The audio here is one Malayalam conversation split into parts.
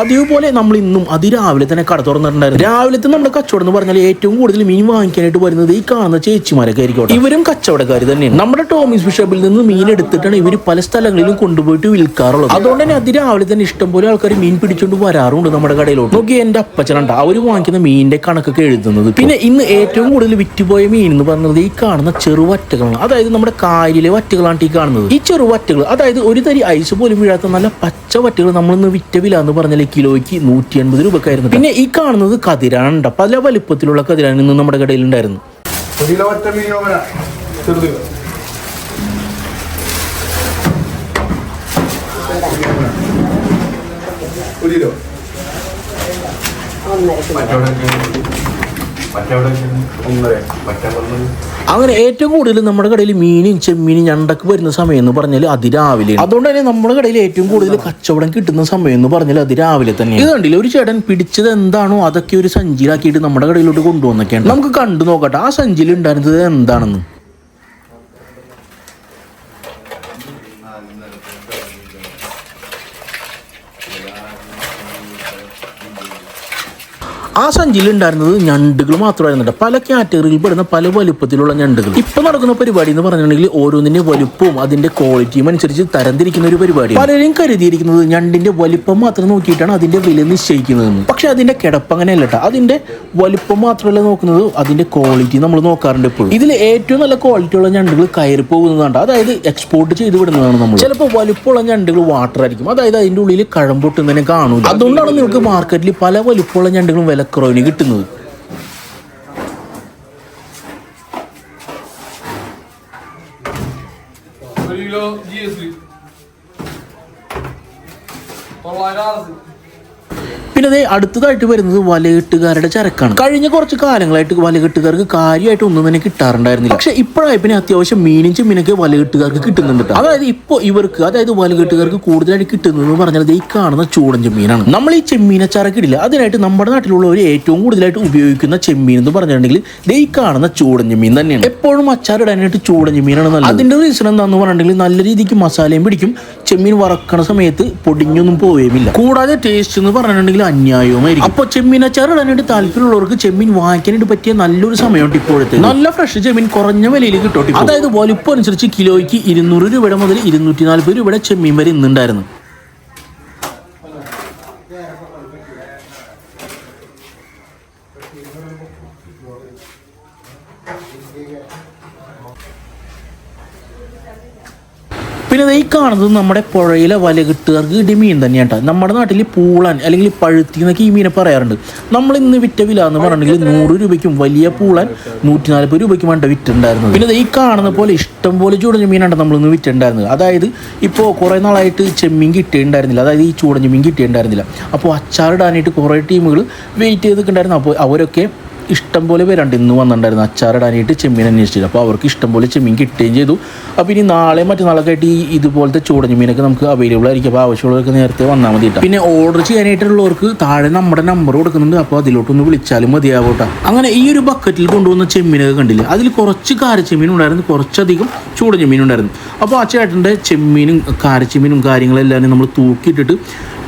പതിവ് പോലെ നമ്മൾ ഇന്നും അതിരാവിലെ തന്നെ കട തുറന്നിട്ടുണ്ടായിരുന്നു. രാവിലത്തെ നമ്മുടെ കച്ചവടം എന്ന് പറഞ്ഞാൽ ഏറ്റവും കൂടുതൽ മീൻ വാങ്ങിക്കാനായിട്ട് വരുന്നത് ഈ കാണുന്ന ചേച്ചിമാരൊക്കെ ആയിരിക്കും ഇവരും കച്ചവടക്കാർ തന്നെയാണ്. നമ്മുടെ ടോമിസ് ബിഷപ്പിൽ നിന്ന് മീൻ എടുത്തിട്ടാണ് ഇവർ പല സ്ഥലങ്ങളിലും കൊണ്ടുപോയിട്ട് വിൽക്കാറുള്ളത്. അതുകൊണ്ട് തന്നെ അതിരാവിലെ തന്നെ ഇഷ്ടം പോലെ ആൾക്കാർ മീൻ പിടിച്ചുകൊണ്ട് വരാറുണ്ട് നമ്മുടെ കടയിലോട്ട്. നോക്കി എന്റെ അപ്പച്ചനുണ്ട്. അവർ വാങ്ങിക്കുന്ന മീനിന്റെ കണക്കൊക്കെ എഴുതുന്നത് പിന്നെ ഇന്ന് ഏറ്റവും കൂടുതൽ വിറ്റുപോയ മീൻ എന്ന് പറയുന്നത് ഈ കാണുന്ന ചെറുവറ്റകളാണ് അതായത് നമ്മുടെ കായലിലെ വറ്റകളാണ് ഈ കാണുന്നത്. ഈ ചെറുവറ്റകൾ അതായത് ഒരു തരി ഐസ് പോലും വീഴാത്ത നല്ല പച്ച വറ്റകൾ നമ്മൾ ഇന്ന് വിറ്റ വില എന്ന് പറഞ്ഞാൽ കിലോയ്ക്ക് നൂറ്റി അൻപത് രൂപക്കായിരുന്നു പിന്നെ ഈ കാണുന്നത് കതിരാണ് പല വലിപ്പത്തിലുള്ള കതിരാണ് ഇന്ന് നമ്മുടെ കടയിൽ ഉണ്ടായിരുന്നു ഒരു കിലോ. അങ്ങനെ ഏറ്റവും കൂടുതൽ നമ്മുടെ കടയിൽ മീനും ചെമ്മീനും ഞണ്ടക്ക് വരുന്ന സമയം എന്ന് പറഞ്ഞാൽ അതിരാവിലെ. അതുകൊണ്ട് തന്നെ നമ്മുടെ കടയിൽ ഏറ്റവും കൂടുതൽ കച്ചവടം കിട്ടുന്ന സമയം എന്ന് പറഞ്ഞാൽ അതിരാവിലെ തന്നെ. ഇത് കണ്ടില്ല? ഒരു ചേട്ടൻ പിടിച്ചത് എന്താണോ അതൊക്കെ ഒരു സഞ്ചിയിലാക്കിയിട്ട് നമ്മുടെ കടയിലോട്ട് കൊണ്ടുവന്നൊക്കെയാണ്. നമുക്ക് കണ്ടു നോക്കട്ടെ. ആ സഞ്ചിയിൽ ഉണ്ടായിരുന്നത് എന്താണെന്ന്? ആ സഞ്ചിയിൽ ഉണ്ടായിരുന്നത് ഞണ്ടുകൾ മാത്രമായിരുന്നു. പല കാറ്റഗറിയിൽ പെടുന്ന പല വലുപ്പത്തിലുള്ള ഞണ്ടുകൾ. ഇപ്പൊ നടക്കുന്ന പരിപാടി എന്ന് പറഞ്ഞിട്ടുണ്ടെങ്കിൽ ഓരോന്നിന്റെ വലുപ്പവും അതിന്റെ ക്വാളിറ്റിയും അനുസരിച്ച് തരംതിരിക്കുന്ന ഒരു പരിപാടി പലരും കരുതിയിരിക്കുന്നത് ഞണ്ടിന്റെ വലിപ്പം മാത്രം നോക്കിയിട്ടാണ് അതിന്റെ വില നിശ്ചയിക്കുന്നതെന്ന് പക്ഷെ അതിന്റെ കിടപ്പ് അങ്ങനെയല്ല കേട്ടോ. അതിന്റെ വലുപ്പം മാത്രമല്ല നോക്കുന്നത് അതിന്റെ ക്വാളിറ്റി നമ്മൾ നോക്കാറുണ്ട് എപ്പോഴും. ഇതിൽ ഏറ്റവും നല്ല ക്വാളിറ്റി ഉള്ള ഞണ്ടുകൾ കയറി പോകുന്നതാണ് അതായത് എക്സ്പോർട്ട് ചെയ്ത് വിടുന്നതാണ് നമ്മൾ. ചിലപ്പോൾ വലുപ്പമുള്ള ഞണ്ടുകൾ വാട്ടർ ആയിരിക്കും. അതായത് അതിന്റെ ഉള്ളിൽ കഴമ്പൊട്ടുന്നതിനെ കാണൂല. അതുകൊണ്ടാണ് നിങ്ങൾക്ക് മാർക്കറ്റിൽ പല വലുപ്പമുള്ള ഞണ്ടുകളും വിലക്കുറവിന് കിട്ടുന്നത്? ഒരു കിലോ ജി എസ് തൊള്ളായിരം പിന്നെ അതേ അടുത്തതായിട്ട് വരുന്നത് വലകെട്ടുകാരുടെ ചരക്കാണ്. കഴിഞ്ഞ കുറച്ച് കാലങ്ങളായിട്ട് വലകെട്ടുകാർക്ക് കാര്യമായിട്ട് ഒന്നും തന്നെ കിട്ടാറുണ്ടായിരുന്നില്ല. പക്ഷെ ഇപ്പോഴായി പിന്നെ അത്യാവശ്യം മീനും ചെമ്മീനൊക്കെ വലകെട്ടുകാർക്ക് കിട്ടുന്നുണ്ട് അതായത് ഇപ്പോൾ ഇവർക്ക് അതായത് വലകെട്ടുകാർക്ക് കൂടുതലായിട്ട് കിട്ടുന്നത് എന്ന് പറഞ്ഞാൽ ഈ കാണുന്ന ചൂടൻ ചെമ്മീനാണ്. നമ്മൾ ഈ ചെമ്മീനെ ചരക്കിടില്ല അതിനായിട്ട് നമ്മുടെ നാട്ടിലുള്ളവർ ഏറ്റവും കൂടുതലായിട്ട് ഉപയോഗിക്കുന്ന ചെമ്മീൻ എന്ന് പറഞ്ഞിട്ടുണ്ടെങ്കിൽ ഈ കാണുന്ന ചൂടൻ ചെമ്മീൻ തന്നെയാണ്. എപ്പോഴും അച്ചാറിടാനായിട്ട് ചൂടൻ ചെമ്മീനാണ് നല്ലത്. അതിന്റെ റീസൺ എന്താന്ന് പറഞ്ഞിട്ടുണ്ടെങ്കിൽ നല്ല രീതിക്ക് മസാലയും പിടിക്കും. ചെമ്മീൻ വറക്കണ സമയത്ത് പൊടിഞ്ഞൊന്നും പോവുകയുമില്ല കൂടാതെ ടേസ്റ്റ് എന്ന് പറഞ്ഞിട്ടുണ്ടെങ്കിൽ അന്യായവുമായിരിക്കും. അപ്പോൾ ചെമ്മീൻ അച്ചാറിടാനായിട്ട് താല്പര്യമുള്ളവർക്ക് ചെമ്മീൻ വാങ്ങിക്കാനായിട്ട് പറ്റിയ നല്ലൊരു സമയമുണ്ട് ഇപ്പോഴത്തെ. നല്ല ഫ്രഷ് ചെമ്മീൻ കുറഞ്ഞ വിലയിൽ കിട്ടും അതായത് വലുപ്പം അനുസരിച്ച് കിലോയ്ക്ക് ഇരുന്നൂറ് രൂപയുടെ മുതൽ ഇരുന്നൂറ്റി നാൽപ്പത് രൂപയുടെ ചെമ്മീൻ വരെ ഇന്നുണ്ടായിരുന്നു. പിന്നെ ഈ കാണുന്നത് നമ്മുടെ പുഴയിലെ വലകെട്ടുകാർക്ക് കിട്ടിയ മീൻ തന്നെയാണ്. നമ്മുടെ നാട്ടിൽ പൂളാൻ അല്ലെങ്കിൽ പഴുത്തി എന്നൊക്കെ ഈ മീനെ പറയാറുണ്ട്. നമ്മൾ ഇന്ന് വിറ്റ വില എന്ന് പറഞ്ഞിട്ടുണ്ടെങ്കിൽ നൂറ് രൂപയ്ക്കും വലിയ പൂളാൻ നൂറ്റി നാൽപ്പത് രൂപയ്ക്കും വേണ്ട വിറ്റുണ്ടായിരുന്നത് പിന്നെ ഈ കാണുന്ന പോലെ ഇഷ്ടം പോലെ ചൂടഞ്ഞ മീനാണ് നമ്മൾ ഇന്ന് വിറ്റുണ്ടായിരുന്നത് അതായത് ഇപ്പോൾ കുറേ നാളായിട്ട് ചെമ്മീൻ കിട്ടിയിട്ടുണ്ടായിരുന്നില്ല. അതായത് ഈ ചൂടഞ്ഞ മീൻ കിട്ടിയിട്ടുണ്ടായിരുന്നില്ല. അപ്പോൾ അച്ചാറിടാനായിട്ട് കുറേ ടീമുകൾ വെയിറ്റ് ചെയ്തിട്ടുണ്ടായിരുന്നു അപ്പോൾ അവരൊക്കെ ഇഷ്ടം പോലെ പേരുണ്ട്. ഇന്ന് വന്നിട്ടുണ്ടായിരുന്നു അച്ചാറിടാനായിട്ട് ചെമ്മീൻ അന്വേഷിച്ചത് അപ്പോൾ അവർക്ക് ഇഷ്ടം പോലെ ചെമ്മീൻ കിട്ടുകയും ചെയ്തു. അപ്പോൾ ഇനി നാളെ മറ്റന്നാളൊക്കെ ആയിട്ട് ഈ ഇതുപോലത്തെ ചൂടഞ്ഞ മീനൊക്കെ നമുക്ക് അവൈലബിൾ ആയിരിക്കും. അപ്പോൾ ആവശ്യമുള്ളവർക്ക് നേരത്തെ വന്നാൽ മതി പിന്നെ ഓർഡർ ചെയ്യാനായിട്ടുള്ളവർക്ക് താഴെ നമ്മുടെ നമ്പർ കൊടുക്കുന്നുണ്ട്. അപ്പോൾ അതിലോട്ടൊന്ന് വിളിച്ചാലും മതിയാവട്ടെ. അങ്ങനെ ഈ ഒരു ബക്കറ്റിൽ കൊണ്ടുവന്ന ചെമ്മീനൊക്കെ കണ്ടില്ല? അതിൽ കുറച്ച് കാരച്ചെമ്മീൻ ഉണ്ടായിരുന്നു. കുറച്ചധികം ചൂടഞ്ഞെമ്മീൻ ഉണ്ടായിരുന്നു. അപ്പോൾ ആ ചേട്ടന്റെ ചെമ്മീനും കാരച്ചെമ്മീനും കാര്യങ്ങളെല്ലാം നമ്മൾ തൂക്കിയിട്ടിട്ട്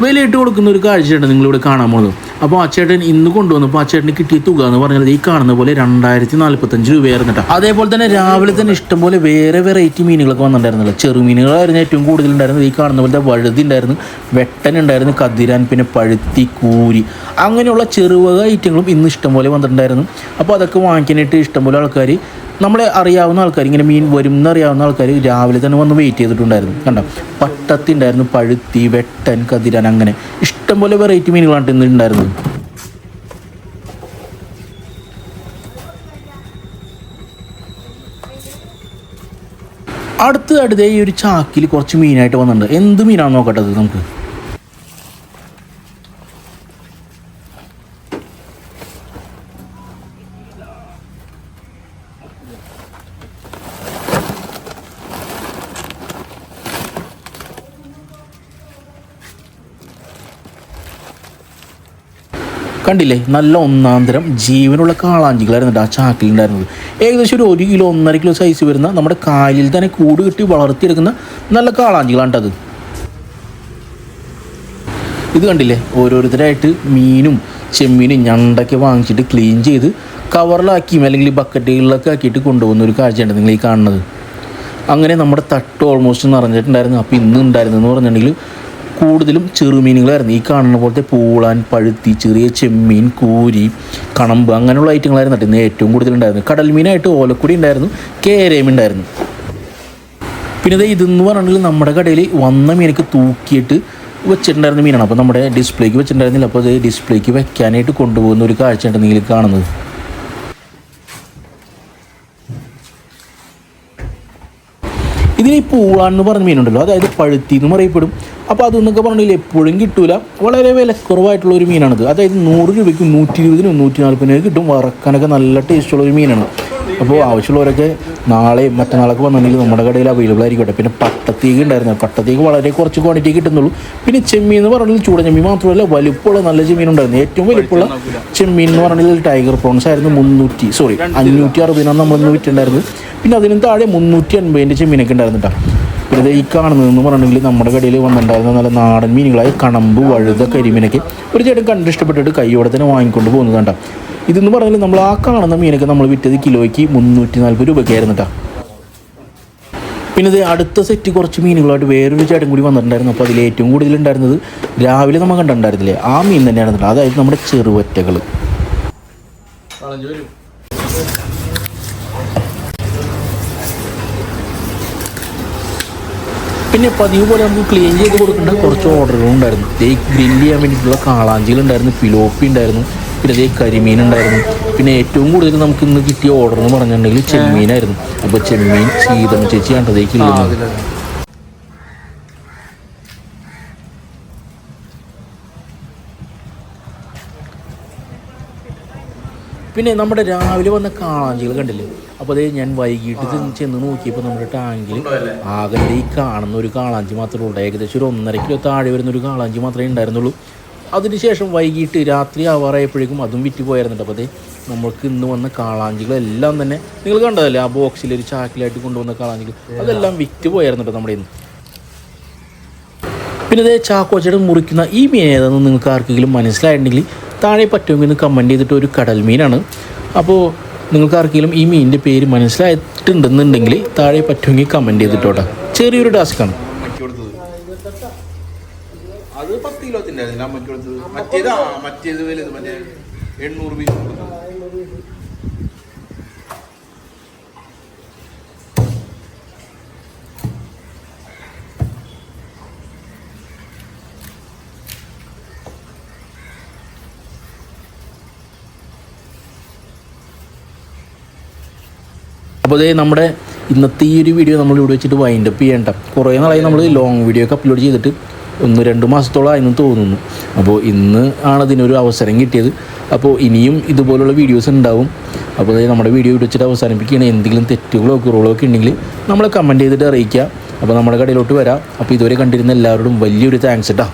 വിലയിട്ട് കൊടുക്കുന്ന ഒരു കാഴ്ചയാണ് നിങ്ങളിവിടെ കാണാൻ പോകുന്നത്. അപ്പോൾ ആ ചേട്ടൻ ഇന്ന് കൊണ്ടുവന്നപ്പോൾ ആ ചേട്ടന് കിട്ടിയ തുക എന്ന് പറഞ്ഞാൽ ഈ കാണുന്ന പോലെ രണ്ടായിരത്തി നാൽപ്പത്തഞ്ച് രൂപയായിരുന്നു കേട്ടോ. അതേപോലെ തന്നെ രാവിലെ തന്നെ ഇഷ്ടംപോലെ വേറെ വെറൈറ്റി മീനുകളൊക്കെ വന്നിട്ടുണ്ടായിരുന്നല്ലോ. ചെറുമീനുകളായിരുന്നു ഏറ്റവും കൂടുതൽ ഉണ്ടായിരുന്നത്. ഈ കാണുന്ന പോലത്തെ വഴുതി ഉണ്ടായിരുന്നു. വെട്ടൻ ഉണ്ടായിരുന്നു. കതിരാൻ പിന്നെ പഴുത്തി കൂരി. അങ്ങനെയുള്ള ചെറുവക ഐറ്റങ്ങളും ഇന്ന് ഇഷ്ടംപോലെ വന്നിട്ടുണ്ടായിരുന്നു. അപ്പോൾ അതൊക്കെ വാങ്ങിക്കാനായിട്ട് ഇഷ്ടംപോലെ ആൾക്കാർ നമ്മളെ അറിയാവുന്ന ആൾക്കാർ ഇങ്ങനെ മീൻ വരും എന്നറിയാവുന്ന ആൾക്കാർ രാവിലെ തന്നെ വന്ന് വെയിറ്റ് ചെയ്തിട്ടുണ്ടായിരുന്നു. കണ്ടോ? പട്ടത്തി ഉണ്ടായിരുന്നു. പഴുത്തി വെട്ടൻ കതിരാൻ അങ്ങനെ ഇഷ്ടംപോലെ വെറൈറ്റി മീനുകളാണ് ഇന്ന് ഉണ്ടായിരുന്നത്. അടുത്തതായിട്ട് ഈ ഒരു ചാക്കിൽ കുറച്ച് മീനായിട്ട് വന്നിട്ടുണ്ട്. എന്ത് മീനാണെന്ന് നോക്കട്ടെ നമുക്ക്? കണ്ടില്ലേ? നല്ല ഒന്നാന്തരം ജീവനുള്ള കാളാഞ്ചികളായിരുന്നു ആ ചാക്കിലുണ്ടായിരുന്നത്. ഏകദേശം ഒരു ഒരു കിലോ ഒന്നര കിലോ സൈസ് വരുന്ന നമ്മുടെ കാലിൽ തന്നെ കൂട് കെട്ടി വളർത്തിയെടുക്കുന്ന നല്ല കാളാഞ്ചികളാണ് അത് ഇത് കണ്ടില്ലേ? ഓരോരുത്തരായിട്ട് മീനും ചെമ്മീനും ഞണ്ടൊക്കെ വാങ്ങിച്ചിട്ട് ക്ലീൻ ചെയ്ത് കവറിലാക്കിയും അല്ലെങ്കിൽ ബക്കറ്റുകളിലൊക്കെ ആക്കിയിട്ട് കൊണ്ടുപോകുന്ന ഒരു കാഴ്ചയാണ് നിങ്ങൾ ഈ കാണുന്നത്. അങ്ങനെ നമ്മുടെ തട്ട് ഓൾമോസ്റ്റ് നിറഞ്ഞിട്ടുണ്ടായിരുന്നു. അപ്പോൾ ഇന്ന് ഉണ്ടായിരുന്നെന്ന് പറഞ്ഞിട്ടുണ്ടെങ്കിൽ കൂടുതലും ചെറുമീനുകളായിരുന്നു. ഈ കാണുന്ന പോലത്തെ പൂളാൻ പഴുത്തി ചെറിയ ചെമ്മീൻ കൂരി കണമ്പ് അങ്ങനെയുള്ള ഐറ്റങ്ങളായിരുന്നു കേട്ടോ ഇന്ന് ഏറ്റവും കൂടുതലുണ്ടായിരുന്നു കടൽ മീനായിട്ട് ഓലക്കുടി ഉണ്ടായിരുന്നു കേരയും ഉണ്ടായിരുന്നു. പിന്നെ ഇത് ഇതെന്ന് പറഞ്ഞിട്ടുണ്ടെങ്കിൽ നമ്മുടെ കടയിൽ വന്ന മീനൊക്കെ തൂക്കിയിട്ട് വെച്ചിട്ടുണ്ടായിരുന്ന മീനാണ്. അപ്പോൾ നമ്മുടെ ഡിസ്പ്ലേക്ക് വെച്ചിട്ടുണ്ടായിരുന്നില്ല. അപ്പോൾ അത് ഡിസ്പ്ലേക്ക് വെക്കാനായിട്ട് കൊണ്ടുപോകുന്ന ഒരു കാഴ്ചയാണ് നിങ്ങൾ കാണുന്നത്. ഇതിന് ഈ പൂളാൻ എന്ന് പറഞ്ഞ മീനുണ്ടല്ലോ. അതായത് പഴുത്തി എന്ന് പറയപ്പെടും അപ്പോൾ അതെന്നൊക്കെ പറഞ്ഞില്ല എപ്പോഴും കിട്ടൂല. വളരെ വിലക്കുറവായിട്ടുള്ള ഒരു മീനാണിത്. അതായത് നൂറ് രൂപയ്ക്ക് നൂറ്റി ഇരുപതിനും നൂറ്റി നാൽപ്പതിനും കിട്ടും. വറക്കാനൊക്കെ നല്ല ടേസ്റ്റുള്ള ഒരു മീനാണ്. അപ്പോൾ ആവശ്യമുള്ളവരൊക്കെ നാളെ മറ്റന്നാളൊക്കെ വന്നിട്ടുണ്ടെങ്കിൽ നമ്മുടെ കടയിൽ അവൈലബിൾ ആയിരിക്കട്ടെ. പിന്നെ പട്ടത്തേക്ക് ഉണ്ടായിരുന്നു. പട്ടത്തേക്ക് വളരെ കുറച്ച് ക്വാണ്ടിറ്റി കിട്ടുന്നുള്ളൂ. പിന്നെ ചെമ്മീൻ എന്ന് പറഞ്ഞാൽ ചൂട ചെമ്മീൻ മാത്രമല്ല വലുപ്പമുള്ള നല്ല ചെമ്മീൻ ഉണ്ടായിരുന്നു. ഏറ്റവും വലുപ്പമുള്ള ചെമ്മീൻ എന്ന് പറഞ്ഞാൽ ടൈഗർ പ്രോൺസ് ആയിരുന്നു മുന്നൂറ്റി സോറി അഞ്ഞൂറ്റി അറുപതിനാണ് നമ്മളിന്ന് വിറ്റുണ്ടായിരുന്നത് പിന്നെ അതിനും താഴെ മുന്നൂറ്റി അൻപതിന്റെ ചെമ്മീനൊക്കെ ഉണ്ടായിരുന്നു കേട്ടോ പിന്നെ ഈ കാണുന്നതെന്ന് പറഞ്ഞിട്ടുണ്ടെങ്കിൽ നമ്മുടെ കടയിൽ വന്നിട്ടുണ്ടായിരുന്ന നല്ല നാടൻ മീനുകളായി കണമ്പ് വഴുത കരിമീനൊക്കെ ഒരു ചേട്ടൻ കണ്ട് ഇഷ്ടപ്പെട്ടിട്ട് കൈയോടെ തന്നെ വാങ്ങിക്കൊണ്ട് പോകുന്നതാണ് കേട്ടോ ഇതെന്ന് പറഞ്ഞാൽ നമ്മൾ ആ കാണുന്ന മീനൊക്കെ നമ്മൾ വിറ്റത് കിലോയ്ക്ക് മുന്നൂറ്റി നാൽപ്പത് രൂപയ്ക്കായിരുന്നു പിന്നെ ഇത് അടുത്ത സെറ്റ് കുറച്ച് മീനുകളായിട്ട് വേറൊരു ചേട്ടൻ കൂടി വന്നിട്ടുണ്ടായിരുന്നു. അപ്പോൾ അതിൽ ഏറ്റവും കൂടുതൽ ഉണ്ടായിരുന്നത് രാവിലെ നമ്മൾ കണ്ടിട്ടുണ്ടായിരുന്നില്ലേ? ആ മീൻ തന്നെയാണ്. അതായത് നമ്മുടെ ചെറുവറ്റകൾ പിന്നെ പതിവ് പോലെ നമുക്ക് ക്ലീൻ ചെയ്ത് കൊടുക്കേണ്ട കുറച്ച് ഓർഡറുകൾ ഉണ്ടായിരുന്നു. ദേ ഗ്രില്ല് ചെയ്യാൻ വേണ്ടിയിട്ടുള്ള കാളാഞ്ചികൾ ഉണ്ടായിരുന്നു പിലോപ്പി ഉണ്ടായിരുന്നു പിന്നെ ദേ കരിമീൻ ഉണ്ടായിരുന്നു. പിന്നെ ഏറ്റവും കൂടുതൽ നമുക്ക് ഇന്ന് കിട്ടിയ ഓർഡർ എന്ന് പറഞ്ഞിട്ടുണ്ടെങ്കിൽ ചെമ്മീനായിരുന്നു. അപ്പോൾ ചെമ്മീൻ ചീതം ചേച്ചി കണ്ടതേക്ക് ഇല്ലുന്നത് പിന്നെ നമ്മുടെ രാവിലെ വന്ന കാളാഞ്ചികൾ കണ്ടില്ലേ? അപ്പോൾ അതേ ഞാൻ വൈകിട്ട് ചെന്ന് നോക്കിയപ്പോൾ നമ്മുടെ ടാങ്കിൽ ആകെ ഈ കാണുന്ന ഒരു കാളാഞ്ചി മാത്രമേ ഉള്ളൂ. ഏകദേശം ഒരു ഒന്നര കിലോ താഴെ വരുന്ന ഒരു കാളാഞ്ചി മാത്രമേ ഉണ്ടായിരുന്നുള്ളൂ. അതിനുശേഷം വൈകിട്ട് രാത്രി ആവാറായപ്പോഴേക്കും അതും വിറ്റ് പോയായിരുന്നുണ്ട്. അപ്പോൾ അതേ നമ്മൾക്ക് ഇന്ന് വന്ന കാളാഞ്ചികളെല്ലാം തന്നെ നിങ്ങൾ കണ്ടതല്ലേ? ആ ബോക്സിൽ ഒരു ചാക്കിലായിട്ട് കൊണ്ടുവന്ന കാളാഞ്ചികൾ. അതെല്ലാം വിറ്റ് പോയായിരുന്നുണ്ട് നമ്മുടെ ഇന്ന്. പിന്നെ ഇതേ ചാക്കോച്ചയുടെ മുറിക്കുന്ന ഈ മീൻ ഏതാണെന്ന് നിങ്ങൾക്ക് ആർക്കെങ്കിലും മനസ്സിലായിട്ടുണ്ടെങ്കിൽ താഴെ പറ്റുമെങ്കിൽ ഒന്ന് കമന്റ് ചെയ്തിട്ട് ഒരു കടൽ മീനാണ്. അപ്പോൾ നിങ്ങൾക്ക് ആർക്കെങ്കിലും ഈ മീനിന്റെ പേര് മനസ്സിലായിട്ടുണ്ടെന്നുണ്ടെങ്കിൽ താഴെ പറ്റുമെങ്കിൽ കമന്റ് ചെയ്തിട്ടോട്ടെ. ചെറിയൊരു കൊടുത്തത് അത് മറ്റേത് മറ്റേത് വലുത് മറ്റേ എണ്ണൂറ് പീസ് അപ്പോൾ അതേ നമ്മുടെ ഇന്നത്തെ ഈ ഒരു വീഡിയോ നമ്മൾ ഇവിടെ വെച്ചിട്ട് വൈൻഡപ്പ് ചെയ്യേണ്ട. കുറേ നാളായി നമ്മൾ ലോങ് വീഡിയോ ഒക്കെ അപ്ലോഡ് ചെയ്തിട്ട് ഒന്ന് രണ്ട് മാസത്തോളം ആയിരുന്നു തോന്നുന്നു. അപ്പോൾ ഇന്ന് ആണ് അതിനൊരു അവസരം കിട്ടിയത്. അപ്പോൾ ഇനിയും ഇതുപോലുള്ള വീഡിയോസ് ഉണ്ടാവും. അപ്പോൾ നമ്മുടെ വീഡിയോ ഇവിടെ വെച്ചിട്ട് അവസാനിപ്പിക്കുകയാണ്. എന്തെങ്കിലും തെറ്റുകളോ കുറവുകളോ ഒക്കെ ഉണ്ടെങ്കിൽ നമ്മളെ കമന്റ് ചെയ്തിട്ട് അറിയിക്കുക. അപ്പോൾ നമ്മുടെ കടയിലോട്ട് വരാം. അപ്പോൾ ഇതുവരെ കണ്ടിരുന്ന എല്ലാവരോടും വലിയൊരു താങ്ക്സ് കേട്ടോ